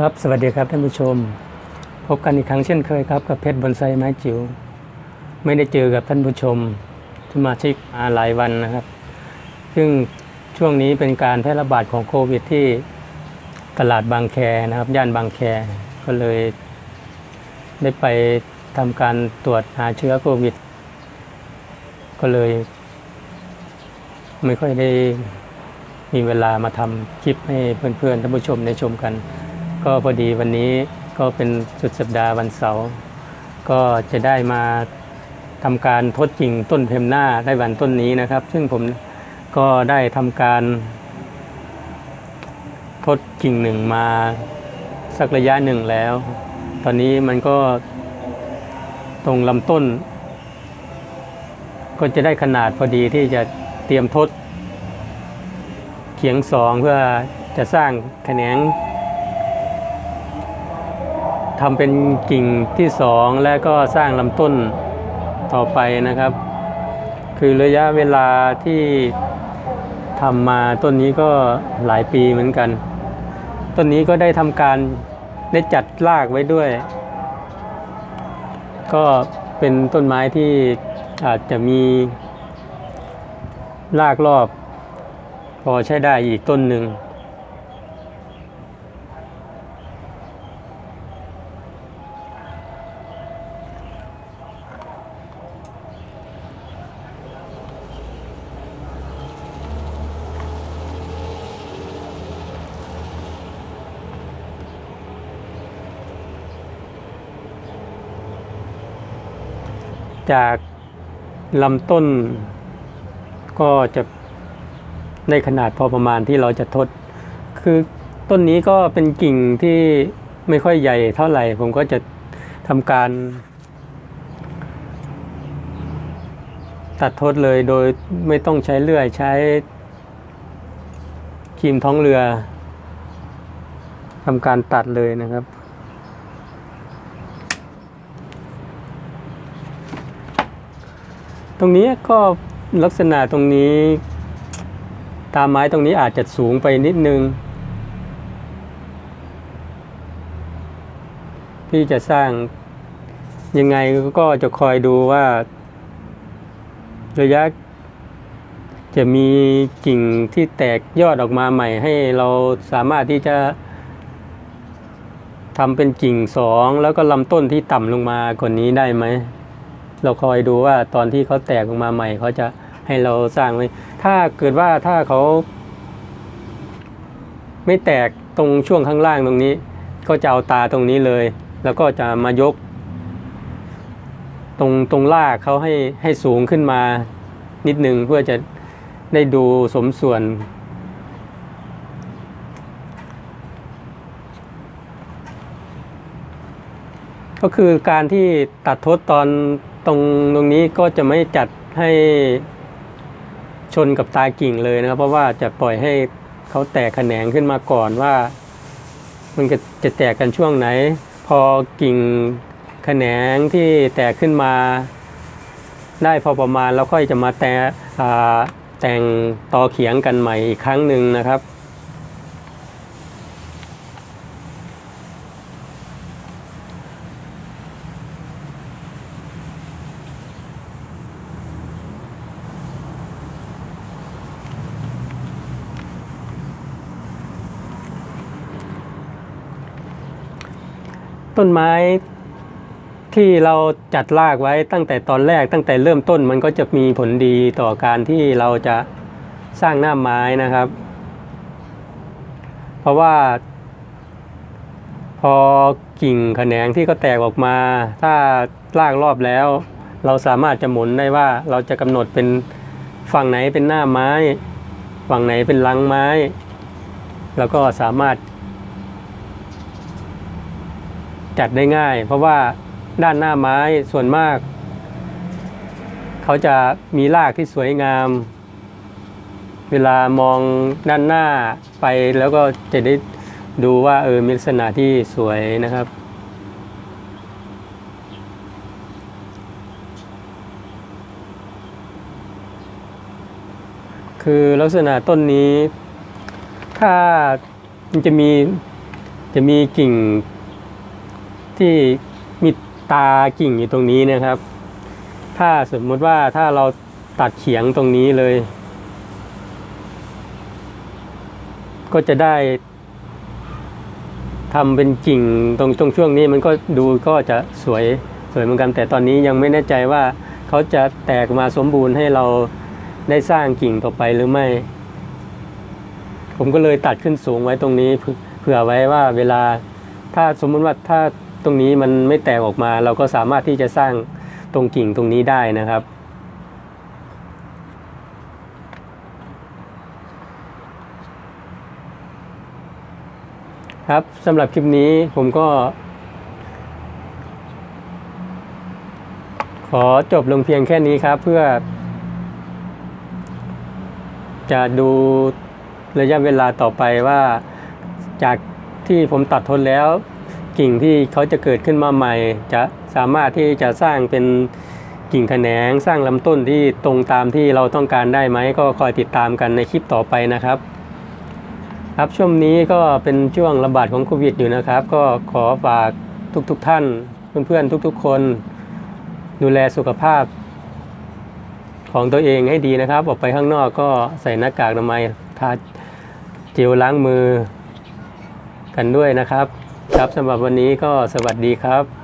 ครับสวัสดีครับท่านผู้ชม พบกันอีกครั้งเช่นเคยครับกับเพชรบอนไซไม้จิ๋วไม่ได้เจอกับท่านผู้ชมสมาชิกมาหลายวันนะครับ ซึ่งช่วงนี้เป็นการแพร่ระบาดของโควิดที่ตลาดบางแคนะครับ ย่านบางแคก็เลย ได้ไปทำการตรวจหาเชื้อโควิด ก็เลย ไม่ค่อยได้มีเวลามาทำคลิปให้เพื่อนๆท่านผู้ชมได้ชมกัน ก็พอดีวันนี้ก็เป็นสุดสัปดาห์วันเสาร์ก็จะได้มาทำการทดจริงต้นเพมหน้าได้วันต้นนี้นะครับ ซึ่งผมก็ได้ทำการทดกิ่งหนึ่งมาสักระยะหนึ่งแล้ว ตอนนี้มันก็ตรงลำต้น ก็จะได้ขนาดพอดีที่จะเตรียมทดเขียงสองเพื่อจะสร้างแขนง ทำเป็นกิ่งที่สองและก็สร้างลำต้นต่อไปนะครับ คือระยะเวลาที่ทำมาต้นนี้ก็หลายปีเหมือนกัน ต้นนี้ก็ได้ทำการได้จัดรากไว้ด้วย ก็เป็นต้นไม้ที่อาจจะมีรากรอบ พอใช้ได้อีกต้นหนึ่ง จากลำต้นก็จะได้ขนาดพอประมาณที่เราจะทด คือต้นนี้ก็เป็นกิ่งที่ไม่ค่อยใหญ่เท่าไหร่ ผมก็จะทำการ ตัดทดเลยโดยไม่ต้องใช้เลื่อยใช้ครีมท้องเรือทำการตัดเลยนะครับ ตรงนี้ก็ลักษณะตรงนี้ ตามไม้ตรงนี้อาจจะสูงไปนิดนึงที่จะสร้างยังไงก็จะคอยดูว่า ระยะจะมีกิ่งที่แตกยอดออกมาใหม่ให้เราสามารถที่จะทำเป็นกิ่งสองแล้วก็ลำต้นที่ต่ำลงมากว่านี้ได้ไหม เราคอยดูว่าตอนที่เขาแตกออกมาใหม่เขาจะให้เราสร้างไว้ถ้าเกิดว่าถ้าเขาไม่แตกตรงช่วงข้างล่างตรงนี้ ก็จะเอาตาตรงนี้เลย แล้วก็จะมายก ตรงตรงลากเขาให้ให้สูงขึ้นมานิดนึงเพื่อจะได้ดูสมส่วน ก็คือการที่ตัดทดตอน ตรงตรงนี้ก็จะไม่จัดให้ชนกับตากิ่งเลยนะครับ เพราะว่าจะปล่อยให้เขาแตกแขนงขึ้นมาก่อนว่า มันจะจะแตกกันช่วงไหน พอกิ่งแขนงที่แตกขึ้นมา ได้พอประมาณแล้วค่อยจะมาแต่แต่งต่อเขียงกันใหม่อีกครั้งหนึ่งนะครับ ต้นไม้ที่เราจัดรากไว้ตั้งแต่ตอนแรกตั้งแต่เริ่มต้นมันก็จะมีผลดีต่อการที่เราจะสร้างหน้าไม้นะครับ เพราะว่าพอกิ่งแขนงที่เขาแตกออกมา ถ้ารากรอบแล้ว เราสามารถจะหมุนได้ว่าเราจะกำหนดเป็นฝั่งไหนเป็นหน้าไม้ ฝั่งไหนเป็นลังไม้ แล้วก็สามารถ จัดได้ง่าย เพราะว่าด้านหน้าไม้ส่วนมาก เขาจะมีรากที่สวยงาม เวลามองด้านหน้าไปแล้วก็จะได้ดูว่าเออมีลักษณะที่สวยนะครับคือลักษณะต้นนี้ ถ้ามันจะมีจะมีกิ่ง ที่มีตากิ่งอยู่ตรงนี้นะครับ ถ้าสมมติว่าถ้าเราตัดเฉียงตรงนี้เลย ก็จะได้ทำเป็นกิ่งตรงตรงช่วงนี้มันก็ดูก็จะสวยสวยเหมือนกัน แต่ตอนนี้ยังไม่แน่ใจว่าเขาจะแตกมาสมบูรณ์ให้เราได้สร้างกิ่งต่อไปหรือไม่ ผมก็เลยตัดขึ้นสูงไว้ตรงนี้เผื่อไว้ว่าเวลาถ้าสมมติว่าถ้า ตรงนี้มันไม่แตกออกมา เราก็สามารถที่จะสร้างตรงกิ่งตรงนี้ได้นะครับ ครับสำหรับคลิปนี้ผมก็ ขอจบลงเพียงแค่นี้ครับ เพื่อ จะดูระยะเวลาต่อไปว่าจากที่ผมตัดทนแล้ว กิ่งที่เขาจะเกิดขึ้นมาใหม่ จะสามารถที่จะสร้างเป็นกิ่งแขนงสร้างลำต้นที่ตรงตามที่เราต้องการได้ไหม ก็คอยติดตามกันในคลิปต่อไปนะครับ ครับช่วงนี้ก็เป็นช่วงระบาดของโควิดอยู่นะครับ ก็ขอฝากทุกๆทท่านเพื่อนๆทุกๆ คน ดูแลสุขภาพ ของตัวเองให้ดีนะครับ ออกไปข้างนอกก็ใส่หน้ากากอนามัยทาเจลล้างมือกันด้วยนะครับ ครับสำหรับวันนี้ก็สวัสดีครับ